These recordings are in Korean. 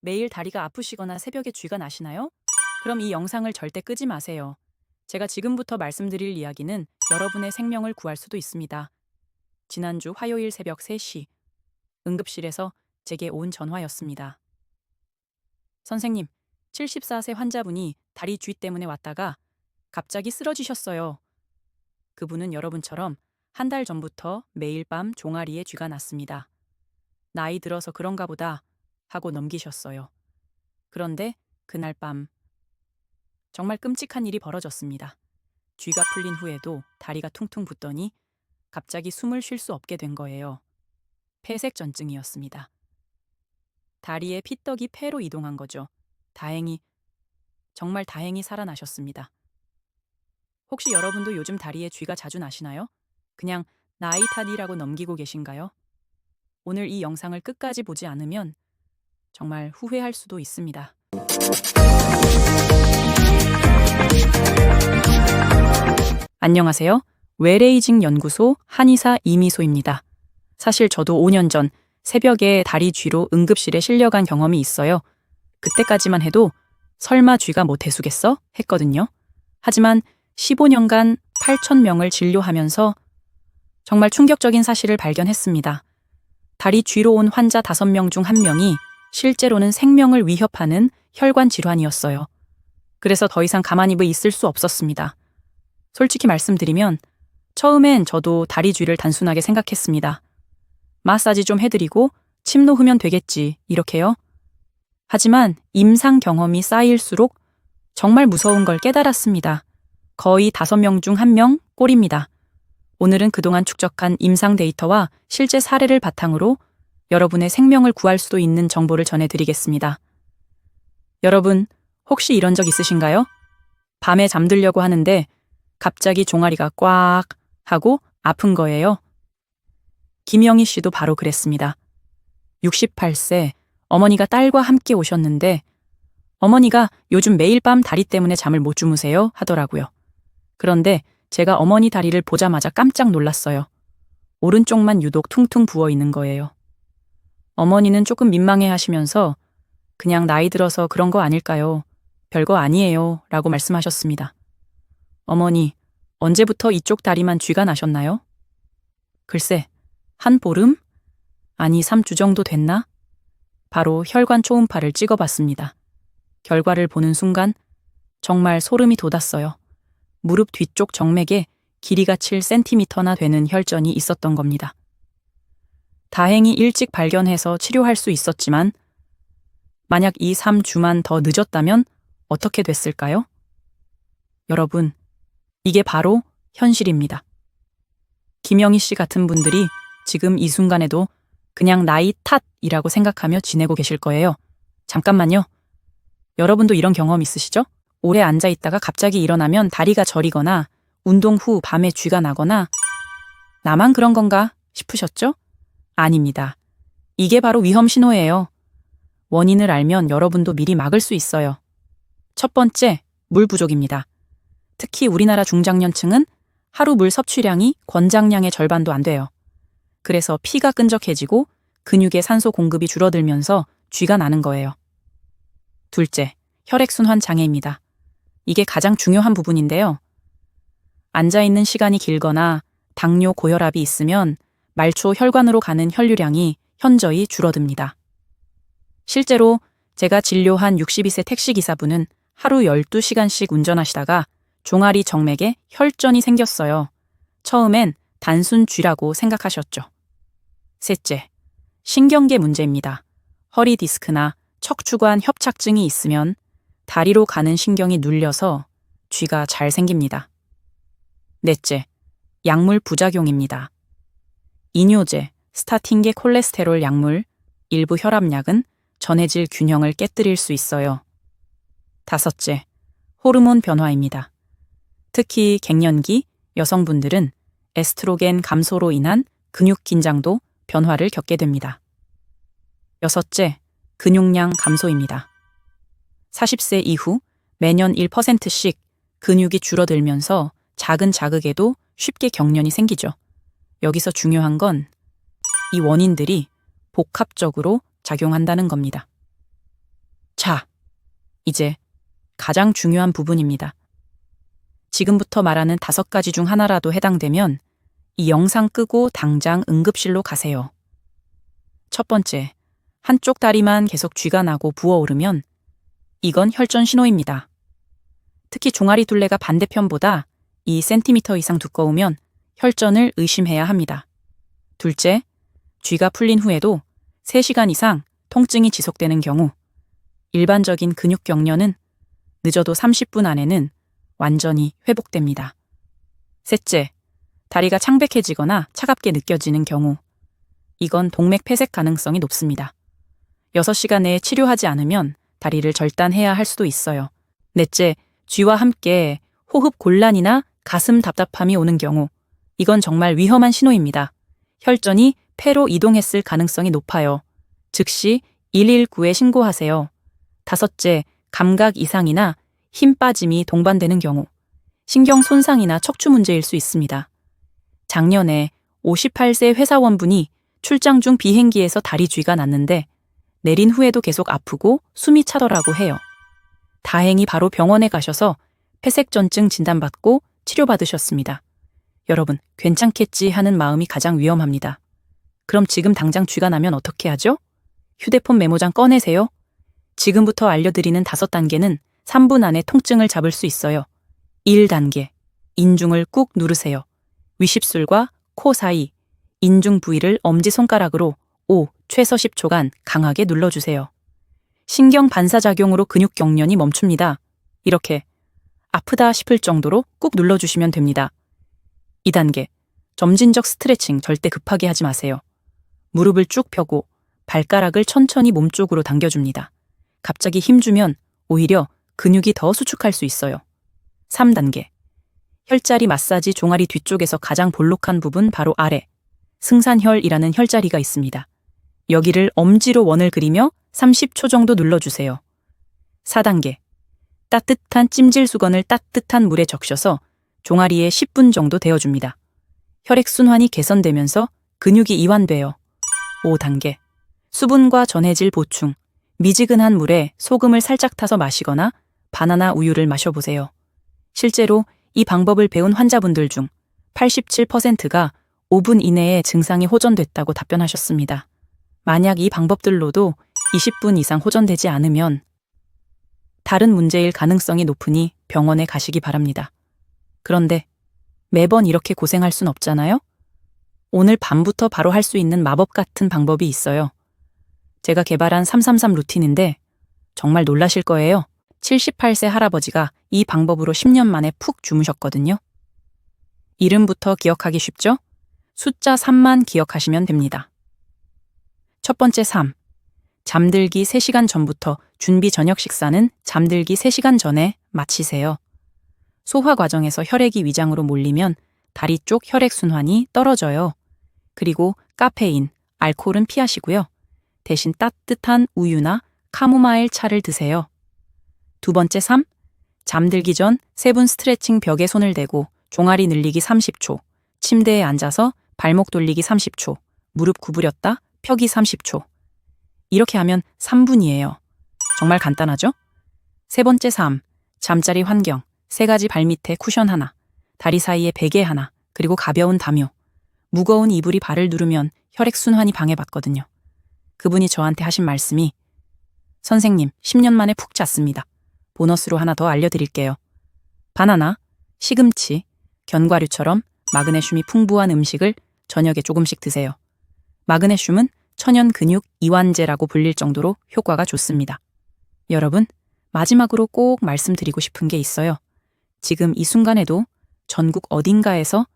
매일 다리가 아프시거나 새벽에 쥐가 나시나요? 그럼 이 영상을 절대 끄지 마세요. 제가 지금부터 말씀드릴 이야기는 여러분의 생명을 구할 수도 있습니다. 지난주 화요일 새벽 3시 응급실에서 제게 온 전화였습니다. 선생님, 74세 환자분이 다리 쥐 때문에 왔다가 갑자기 쓰러지셨어요. 그분은 여러분처럼 한 달 전부터 매일 밤 종아리에 쥐가 났습니다. 나이 들어서 그런가 보다 하고 넘기셨어요. 그런데 그날 밤 정말 끔찍한 일이 벌어졌습니다. 쥐가 풀린 후에도 다리가 퉁퉁 붓더니 갑자기 숨을 쉴 수 없게 된 거예요. 폐색 전증이었습니다. 다리에 피떡이 폐로 이동한 거죠. 다행히, 정말 다행히 살아나셨습니다. 혹시 여러분도 요즘 다리에 쥐가 자주 나시나요? 그냥 나이 탓이라고 넘기고 계신가요? 오늘 이 영상을 끝까지 보지 않으면 정말 후회할 수도 있습니다. 안녕하세요. 웨레이징 연구소 한의사 이미소입니다. 사실 저도 5년 전 새벽에 다리 쥐로 응급실에 실려간 경험이 있어요. 그때까지만 해도 설마 쥐가 뭐 대수겠어? 했거든요. 하지만 15년간 8,000명을 진료하면서 정말 충격적인 사실을 발견했습니다. 다리 쥐로 온 환자 5명 중 1명이 실제로는 생명을 위협하는 혈관 질환이었어요. 그래서 더 이상 가만히 있을 수 없었습니다. 솔직히 말씀드리면 처음엔 저도 다리 쥐를 단순하게 생각했습니다. 마사지 좀 해드리고 침 놓으면 되겠지, 이렇게요. 하지만 임상 경험이 쌓일수록 정말 무서운 걸 깨달았습니다. 거의 다섯 명 중 한 명 꼴입니다. 오늘은 그동안 축적한 임상 데이터와 실제 사례를 바탕으로 여러분의 생명을 구할 수도 있는 정보를 전해드리겠습니다. 여러분, 혹시 이런 적 있으신가요? 밤에 잠들려고 하는데 갑자기 종아리가 꽉 하고 아픈 거예요. 김영희 씨도 바로 그랬습니다. 68세 어머니가 딸과 함께 오셨는데 어머니가 요즘 매일 밤 다리 때문에 잠을 못 주무세요 하더라고요. 그런데 제가 어머니 다리를 보자마자 깜짝 놀랐어요. 오른쪽만 유독 퉁퉁 부어 있는 거예요. 어머니는 조금 민망해 하시면서 그냥 나이 들어서 그런 거 아닐까요? 별거 아니에요. 라고 말씀하셨습니다. 어머니, 언제부터 이쪽 다리만 쥐가 나셨나요? 글쎄, 한 보름? 아니, 3주 정도 됐나? 바로 혈관 초음파를 찍어봤습니다. 결과를 보는 순간 정말 소름이 돋았어요. 무릎 뒤쪽 정맥에 길이가 7cm나 되는 혈전이 있었던 겁니다. 다행히 일찍 발견해서 치료할 수 있었지만 만약 이 3주만 더 늦었다면 어떻게 됐을까요? 여러분, 이게 바로 현실입니다. 김영희 씨 같은 분들이 지금 이 순간에도 그냥 나이 탓이라고 생각하며 지내고 계실 거예요. 잠깐만요. 여러분도 이런 경험 있으시죠? 오래 앉아 있다가 갑자기 일어나면 다리가 저리거나 운동 후 밤에 쥐가 나거나 나만 그런 건가 싶으셨죠? 아닙니다. 이게 바로 위험 신호예요. 원인을 알면 여러분도 미리 막을 수 있어요. 첫 번째, 물 부족입니다. 특히 우리나라 중장년층은 하루 물 섭취량이 권장량의 절반도 안 돼요. 그래서 피가 끈적해지고 근육의 산소 공급이 줄어들면서 쥐가 나는 거예요. 둘째, 혈액순환 장애입니다. 이게 가장 중요한 부분인데요. 앉아있는 시간이 길거나 당뇨 고혈압이 있으면 말초 혈관으로 가는 혈류량이 현저히 줄어듭니다. 실제로 제가 진료한 62세 택시기사분은 하루 12시간씩 운전하시다가 종아리 정맥에 혈전이 생겼어요. 처음엔 단순 쥐라고 생각하셨죠. 셋째, 신경계 문제입니다. 허리 디스크나 척추관 협착증이 있으면 다리로 가는 신경이 눌려서 쥐가 잘 생깁니다. 넷째, 약물 부작용입니다. 이뇨제, 스타틴계 콜레스테롤 약물, 일부 혈압약은 전해질 균형을 깨뜨릴 수 있어요. 다섯째, 호르몬 변화입니다. 특히 갱년기 여성분들은 에스트로겐 감소로 인한 근육 긴장도 변화를 겪게 됩니다. 여섯째, 근육량 감소입니다. 40세 이후 매년 1%씩 근육이 줄어들면서 작은 자극에도 쉽게 경련이 생기죠. 여기서 중요한 건 이 원인들이 복합적으로 작용한다는 겁니다. 이제 가장 중요한 부분입니다. 지금부터 말하는 다섯 가지 중 하나라도 해당되면 이 영상 끄고 당장 응급실로 가세요. 첫 번째, 한쪽 다리만 계속 쥐가 나고 부어오르면 이건 혈전 신호입니다. 특히 종아리 둘레가 반대편보다 2cm 이상 두꺼우면 혈전을 의심해야 합니다. 둘째, 쥐가 풀린 후에도 3시간 이상 통증이 지속되는 경우 일반적인 근육 경련은 늦어도 30분 안에는 완전히 회복됩니다. 셋째, 다리가 창백해지거나 차갑게 느껴지는 경우 이건 동맥 폐색 가능성이 높습니다. 6시간 내에 치료하지 않으면 다리를 절단해야 할 수도 있어요. 넷째, 쥐와 함께 호흡 곤란이나 가슴 답답함이 오는 경우 이건 정말 위험한 신호입니다. 혈전이 폐로 이동했을 가능성이 높아요. 즉시 119에 신고하세요. 다섯째, 감각 이상이나 힘 빠짐이 동반되는 경우 신경 손상이나 척추 문제일 수 있습니다. 작년에 58세 회사원분이 출장 중 비행기에서 다리 쥐가 났는데 내린 후에도 계속 아프고 숨이 차더라고 해요. 다행히 바로 병원에 가셔서 폐색전증 진단받고 치료받으셨습니다. 여러분, 괜찮겠지 하는 마음이 가장 위험합니다. 그럼 지금 당장 쥐가 나면 어떻게 하죠? 휴대폰 메모장 꺼내세요. 지금부터 알려드리는 다섯 단계는 3분 안에 통증을 잡을 수 있어요. 1단계. 인중을 꾹 누르세요. 위십술과 코 사이, 인중 부위를 엄지손가락으로 5, 최소 10초간 강하게 눌러주세요. 신경 반사작용으로 근육 경련이 멈춥니다. 이렇게 아프다 싶을 정도로 꾹 눌러주시면 됩니다. 2단계. 점진적 스트레칭 절대 급하게 하지 마세요. 무릎을 쭉 펴고 발가락을 천천히 몸쪽으로 당겨줍니다. 갑자기 힘주면 오히려 근육이 더 수축할 수 있어요. 3단계. 혈자리 마사지 종아리 뒤쪽에서 가장 볼록한 부분 바로 아래. 승산혈이라는 혈자리가 있습니다. 여기를 엄지로 원을 그리며 30초 정도 눌러주세요. 4단계. 따뜻한 찜질 수건을 따뜻한 물에 적셔서 종아리에 10분 정도 데워줍니다. 혈액순환이 개선되면서 근육이 이완돼요. 5단계. 수분과 전해질 보충. 미지근한 물에 소금을 살짝 타서 마시거나 바나나 우유를 마셔보세요. 실제로 이 방법을 배운 환자분들 중 87%가 5분 이내에 증상이 호전됐다고 답변하셨습니다. 만약 이 방법들로도 20분 이상 호전되지 않으면 다른 문제일 가능성이 높으니 병원에 가시기 바랍니다. 그런데 매번 이렇게 고생할 순 없잖아요? 오늘 밤부터 바로 할 수 있는 마법 같은 방법이 있어요. 제가 개발한 333 루틴인데 정말 놀라실 거예요. 78세 할아버지가 이 방법으로 10년 만에 푹 주무셨거든요. 이름부터 기억하기 쉽죠? 숫자 3만 기억하시면 됩니다. 첫 번째 3. 잠들기 3시간 전부터 준비 저녁 식사는 잠들기 3시간 전에 마치세요. 소화 과정에서 혈액이 위장으로 몰리면 다리 쪽 혈액 순환이 떨어져요. 그리고 카페인, 알코올은 피하시고요. 대신 따뜻한 우유나 카모마일 차를 드세요. 두 번째 3. 잠들기 전 세분 스트레칭 벽에 손을 대고 종아리 늘리기 30초, 침대에 앉아서 발목 돌리기 30초, 무릎 구부렸다 펴기 30초. 이렇게 하면 3분이에요. 정말 간단하죠? 세 번째 3. 잠자리 환경. 세 가지 발밑에 쿠션 하나, 다리 사이에 베개 하나, 그리고 가벼운 담요. 무거운 이불이 발을 누르면 혈액순환이 방해받거든요. 그분이 저한테 하신 말씀이 선생님, 10년 만에 푹 잤습니다. 보너스로 하나 더 알려드릴게요. 바나나, 시금치, 견과류처럼 마그네슘이 풍부한 음식을 저녁에 조금씩 드세요. 마그네슘은 천연 근육 이완제라고 불릴 정도로 효과가 좋습니다. 여러분, 마지막으로 꼭 말씀드리고 싶은 게 있어요. 지금 이 순간에도 전국 어딘가에서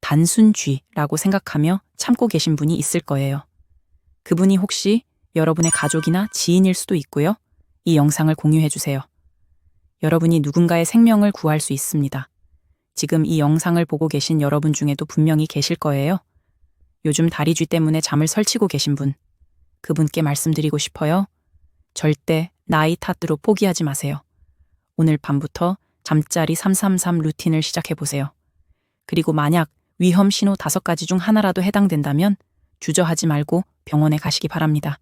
단순 쥐라고 생각하며 참고 계신 분이 있을 거예요. 그분이 혹시 여러분의 가족이나 지인일 수도 있고요. 이 영상을 공유해 주세요. 여러분이 누군가의 생명을 구할 수 있습니다. 지금 이 영상을 보고 계신 여러분 중에도 분명히 계실 거예요. 요즘 다리쥐 때문에 잠을 설치고 계신 분. 그분께 말씀드리고 싶어요. 절대 나이 탓으로 포기하지 마세요. 오늘 밤부터 잠자리 333 루틴을 시작해 보세요. 그리고 만약 위험 신호 다섯 가지 중 하나라도 해당된다면 주저하지 말고 병원에 가시기 바랍니다.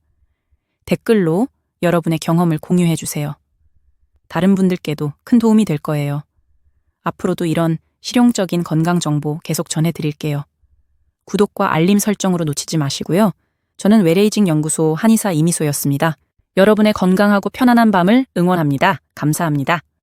댓글로 여러분의 경험을 공유해 주세요. 다른 분들께도 큰 도움이 될 거예요. 앞으로도 이런 실용적인 건강 정보 계속 전해 드릴게요. 구독과 알림 설정으로 놓치지 마시고요. 저는 외래이직 연구소 한의사 이미소였습니다. 여러분의 건강하고 편안한 밤을 응원합니다. 감사합니다.